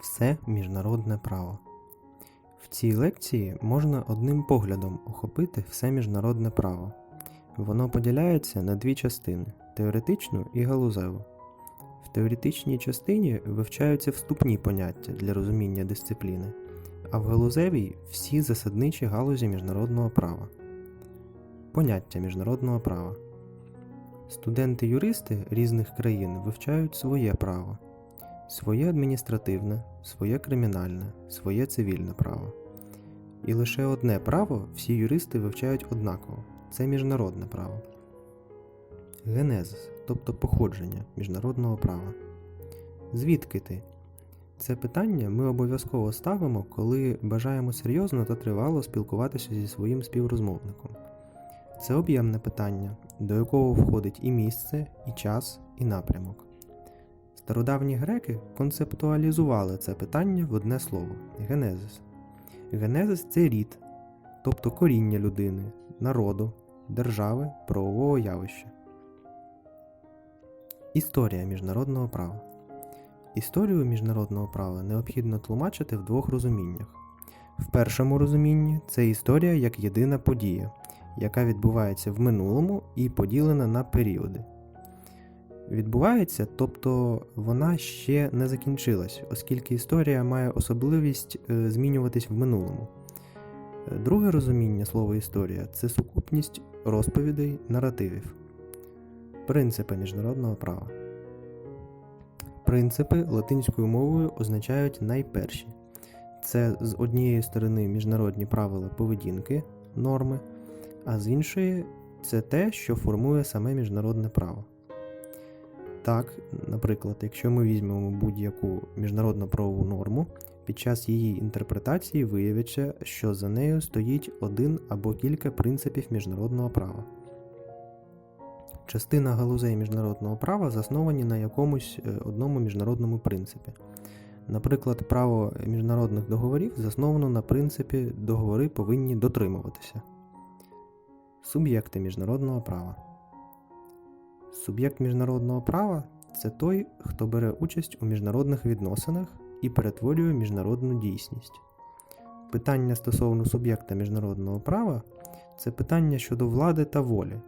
Все міжнародне право. В цій лекції можна одним поглядом охопити все міжнародне право. Воно поділяється на дві частини теоретичну і галузеву. В теоретичній частині вивчаються вступні поняття для розуміння дисципліни, а в галузевій всі засадничі галузі міжнародного права. Поняття міжнародного права. Студенти-юристи різних країн вивчають своє право, своє адміністративне, своє кримінальне, своє цивільне право. І лише одне право всі юристи вивчають однаково це міжнародне право. Генезис, тобто походження міжнародного права. Звідки ти? Це питання ми обов'язково ставимо, коли бажаємо серйозно та тривало спілкуватися зі своїм співрозмовником. Це об'ємне питання, до якого входить і місце, і час, і напрямок. Стародавні греки концептуалізували це питання в одне слово генезис. Генезис це рід, тобто коріння людини, народу, держави, правового явища. Історія міжнародного права. Історію міжнародного права необхідно тлумачити в двох розуміннях. В першому розумінні це історія як єдина подія, яка відбувається в минулому і поділена на періоди. Відбувається, тобто вона ще не закінчилась, оскільки історія має особливість е, змінюватись в минулому. Е, Друге розуміння слова історія це сукупність розповідей, наративів. Принципи міжнародного права. Принципи латинською мовою означають найперші. Це з однієї сторони міжнародні правила поведінки, норми, а з іншої це те, що формує саме міжнародне право. Так, наприклад, якщо ми візьмемо будь-яку міжнародну правову норму, під час її інтерпретації виявиться, що за нею стоїть один або кілька принципів міжнародного права. Частина галузей міжнародного права засновані на якомусь е, одному міжнародному принципі. Наприклад, право міжнародних договорів засновано на принципі договори повинні дотримуватися. Суб'єкти міжнародного права. Суб'єкт міжнародного права це той, хто бере участь у міжнародних відносинах і перетворює міжнародну дійсність. Питання стосовно суб'єкта міжнародного права це питання щодо влади та волі,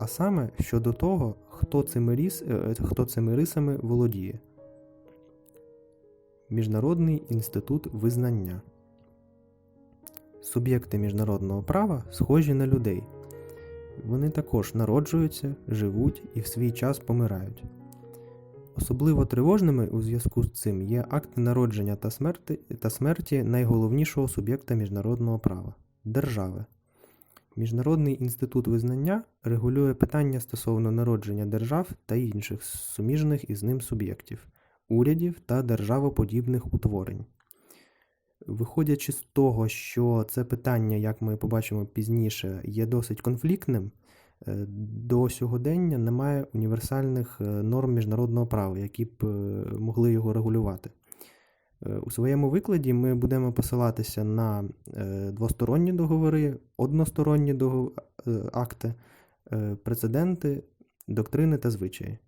а саме щодо того, хто цими, ріс, е, хто цими рисами володіє. Міжнародний інститут визнання. Суб'єкти міжнародного права схожі на людей. Вони також народжуються, живуть і в свій час помирають. Особливо тривожними у зв'язку з цим є акти народження та смерті, та смерті найголовнішого суб'єкта міжнародного права держави. Міжнародний інститут визнання регулює питання стосовно народження держав та інших суміжних із ним суб'єктів, урядів та державоподібних утворень. Виходячи з того, що це питання, як ми побачимо пізніше, є досить конфліктним, е, до сьогодення немає універсальних е, норм міжнародного права, які б е, могли його регулювати. У своєму викладі ми будемо посилатися на двосторонні договори, односторонні акти, прецеденти, доктрини та звичаї.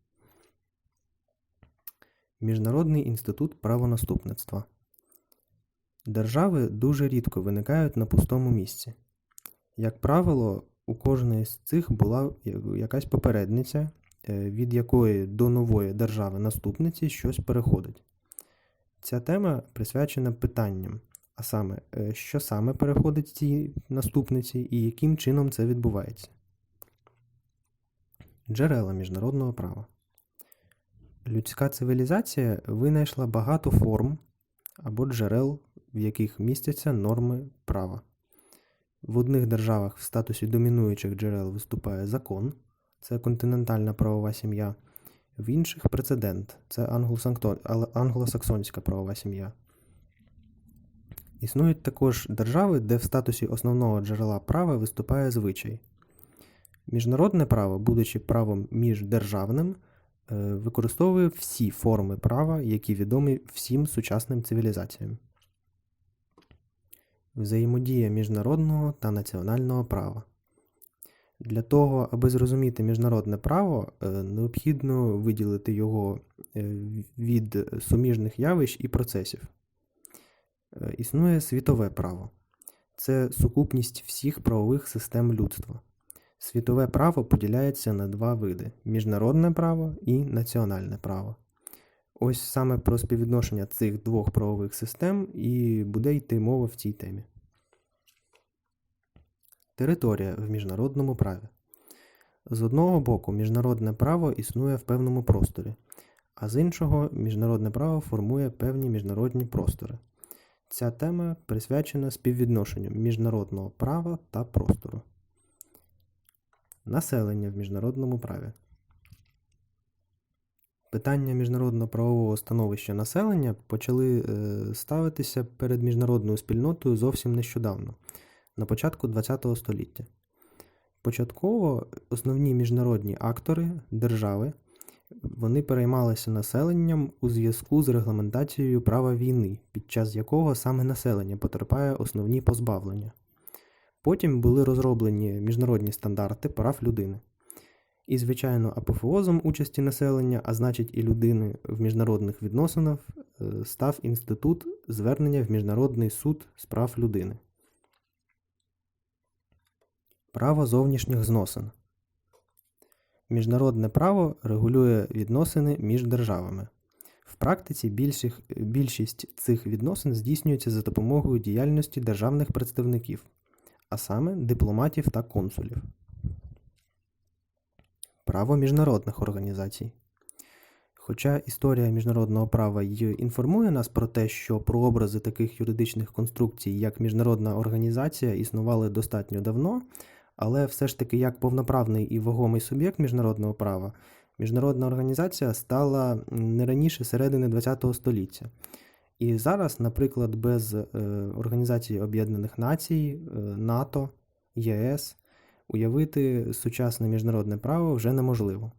Міжнародний інститут правонаступництва. Держави дуже рідко виникають на пустому місці. Як правило, у кожної з цих була якась попередниця, е, від якої до нової держави-наступниці щось переходить. Ця тема присвячена питанням, а саме, е, що саме переходить цій наступниці і яким чином це відбувається. Джерела міжнародного права. Людська цивілізація винайшла багато форм або джерел, в яких містяться норми права. В одних державах в статусі домінуючих джерел виступає закон, це континентальна правова сім'я, в інших прецедент це англосаксонська правова сім'я. Існують також держави, де в статусі основного джерела права виступає звичай. Міжнародне право, будучи правом міждержавним, е, використовує всі форми права, які відомі всім сучасним цивілізаціям. Взаємодія міжнародного та національного права. Для того, аби зрозуміти міжнародне право, е, необхідно виділити його е, від суміжних явищ і процесів. Е, Існує світове право. Це сукупність всіх правових систем людства. Світове право поділяється на два види: міжнародне право і національне право. Ось саме про співвідношення цих двох правових систем і буде йти мова в цій темі. Територія в міжнародному праві. З одного боку, міжнародне право існує в певному просторі, а з іншого, міжнародне право формує певні міжнародні простори. Ця тема присвячена співвідношенню міжнародного права та простору. Населення в міжнародному праві. Питання міжнародного правового становища населення почали е, ставитися перед міжнародною спільнотою зовсім нещодавно, на початку ХХ століття. Початково основні міжнародні актори держави вони переймалися населенням у зв'язку з регламентацією права війни, під час якого саме населення потерпає основні позбавлення. Потім були розроблені міжнародні стандарти прав людини. І, звичайно, апофеозом участі населення, а значить і людини в міжнародних відносинах, е, став інститут звернення в Міжнародний суд з прав людини. Право зовнішніх зносин. Міжнародне право регулює відносини між державами. В практиці більших, більшість цих відносин здійснюється за допомогою діяльності державних представників, а саме дипломатів та консулів. Право міжнародних організацій. Хоча історія міжнародного права й інформує нас про те, що прообрази таких юридичних конструкцій, як міжнародна організація, існували достатньо давно, але все ж таки як повноправний і вагомий суб'єкт міжнародного права, міжнародна організація стала не раніше середини ХХ століття. І зараз, наприклад, без е, Організації Об'єднаних Націй, е, НАТО, ЄС уявити сучасне міжнародне право вже неможливо.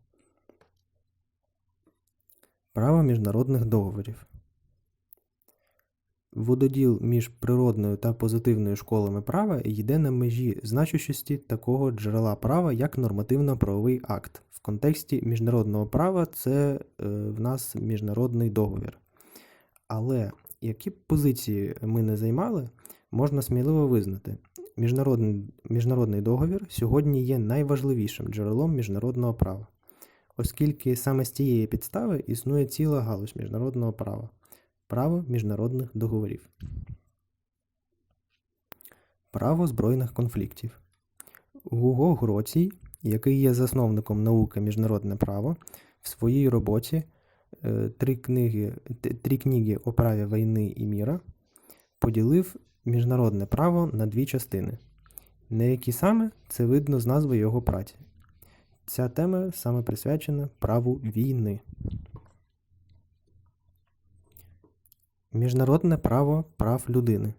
Право міжнародних договорів. Вододіл між природною та позитивною школами права йде на межі значущості такого джерела права, як нормативно-правовий акт. В контексті міжнародного права це е, в нас міжнародний договір. Але які б позиції ми не займали, можна сміливо визнати, міжнародний, міжнародний договір сьогодні є найважливішим джерелом міжнародного права, оскільки саме з цієї підстави існує ціла галузь міжнародного права право міжнародних договорів. Право збройних конфліктів. Гуго Гроцій, який є засновником науки міжнародне право, в своїй роботі е, три книги, три книги о праві війни і міра поділив міжнародне право на дві частини. На які саме це видно з назви його праці. Ця тема саме присвячена праву війни. Міжнародне право прав людини.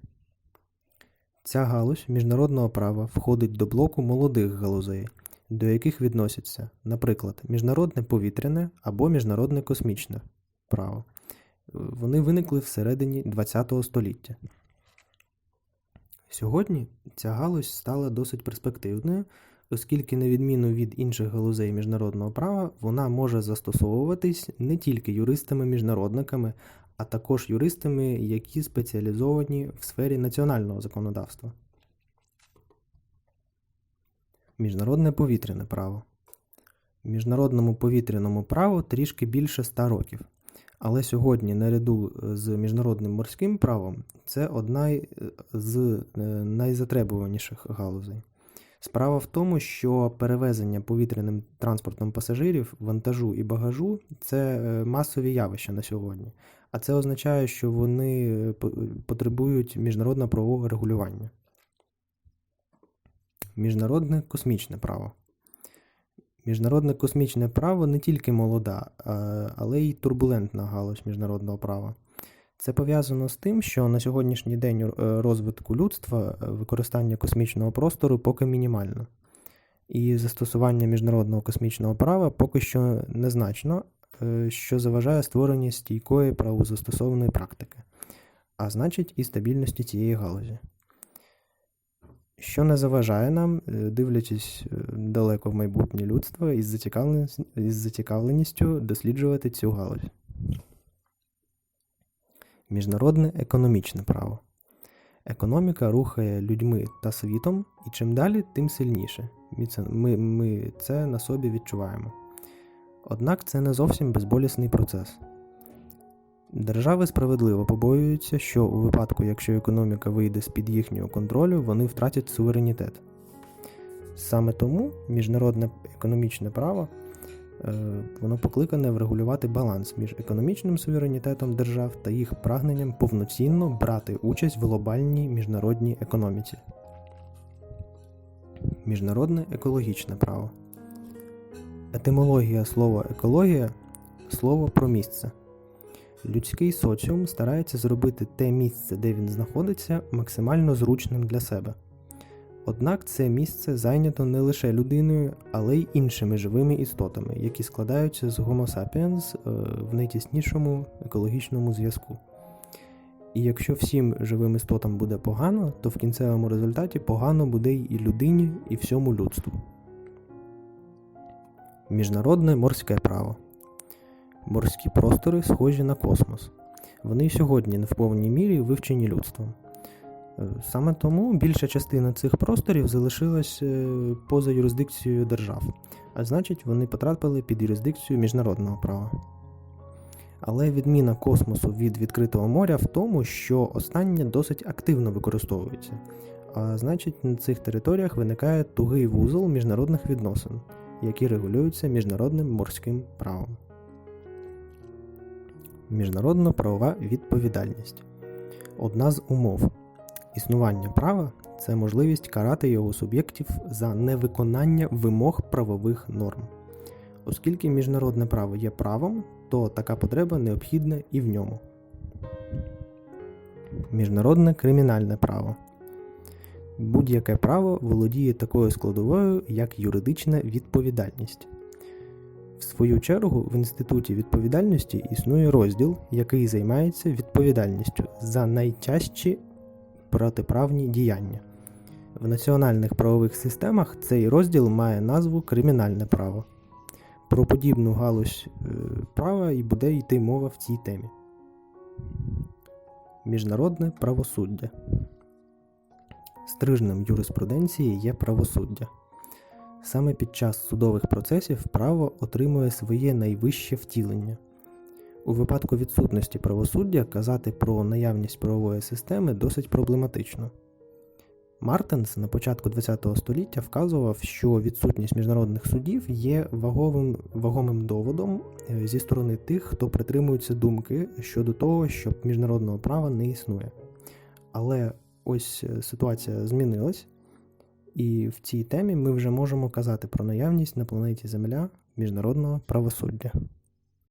Ця галузь міжнародного права входить до блоку молодих галузей, до яких відносяться, наприклад, міжнародне повітряне або міжнародне космічне право. Вони виникли всередині ХХ століття. Сьогодні ця галузь стала досить перспективною, оскільки, на відміну від інших галузей міжнародного права, вона може застосовуватись не тільки юристами-міжнародниками, а також юристами, які спеціалізовані в сфері національного законодавства. Міжнародне повітряне право. Міжнародному повітряному праву трішки більше 100 років. Але сьогодні, наряду з міжнародним морським правом, це одна з е, найзатребуваніших галузей. Справа в тому, що перевезення повітряним транспортом пасажирів, вантажу і багажу це е, масові явища на сьогодні, а це означає, що вони е, потребують міжнародного правового регулювання. Міжнародне космічне право. Міжнародне космічне право не тільки молода, але й турбулентна галузь міжнародного права. Це пов'язано з тим, що на сьогоднішній день е, розвитку людства е, використання космічного простору поки мінімально. І застосування міжнародного космічного права поки що незначно, е, що заважає створенню стійкої правозастосованої практики, а значить і стабільності цієї галузі. Що не заважає нам, дивлячись далеко в майбутнє людства із зацікавленістю досліджувати цю галузь. Міжнародне економічне право. Економіка рухає людьми та світом, і чим далі, тим сильніше. Ми, ми це на собі відчуваємо. Однак це не зовсім безболісний процес. Держави справедливо побоюються, що у випадку, якщо економіка вийде з-під їхнього контролю, вони втратять суверенітет. Саме тому міжнародне економічне право е, воно покликане врегулювати баланс між економічним суверенітетом держав та їх прагненням повноцінно брати участь в глобальній міжнародній економіці. Міжнародне екологічне право. Етимологія слова екологія слово про місце. Людський соціум старається зробити те місце, де він знаходиться, максимально зручним для себе. Однак це місце зайнято не лише людиною, але й іншими живими істотами, які складаються з Homo sapiens е, в найтіснішому екологічному зв'язку. І якщо всім живим істотам буде погано, то в кінцевому результаті погано буде і людині, і всьому людству. Міжнародне морське право. Морські простори схожі на космос. Вони сьогодні не в повній мірі вивчені людством. Е, Саме тому більша частина цих просторів залишилась е, поза юрисдикцією держав, а значить, вони потрапили під юрисдикцію міжнародного права. Але відміна космосу від відкритого моря в тому, що останнє досить активно використовується, а значить, на цих територіях виникає тугий вузол міжнародних відносин, які регулюються міжнародним морським правом. Міжнародна правова відповідальність одна з умов. Існування права це можливість карати його суб'єктів за невиконання вимог правових норм. Оскільки міжнародне право є правом, то така потреба необхідна і в ньому. Міжнародне кримінальне право. Будь-яке право володіє такою складовою, як юридична відповідальність. В свою чергу, в інституті відповідальності існує розділ, який займається відповідальністю за найтяжчі протиправні діяння. В національних правових системах цей розділ має назву Кримінальне право. Про подібну галузь е, права і буде йти мова в цій темі. Міжнародне правосуддя. Стрижнем юриспруденції є правосуддя. Саме під час судових процесів право отримує своє найвище втілення. У випадку відсутності правосуддя казати про наявність правової системи досить проблематично. Мартенс на початку ХХ століття вказував, що відсутність міжнародних судів є ваговим, вагомим доводом е, зі сторони тих, хто притримується думки щодо того, що міжнародного права не існує. Але ось е, ситуація змінилась, і в цій темі ми вже можемо казати про наявність на планеті Земля міжнародного правосуддя.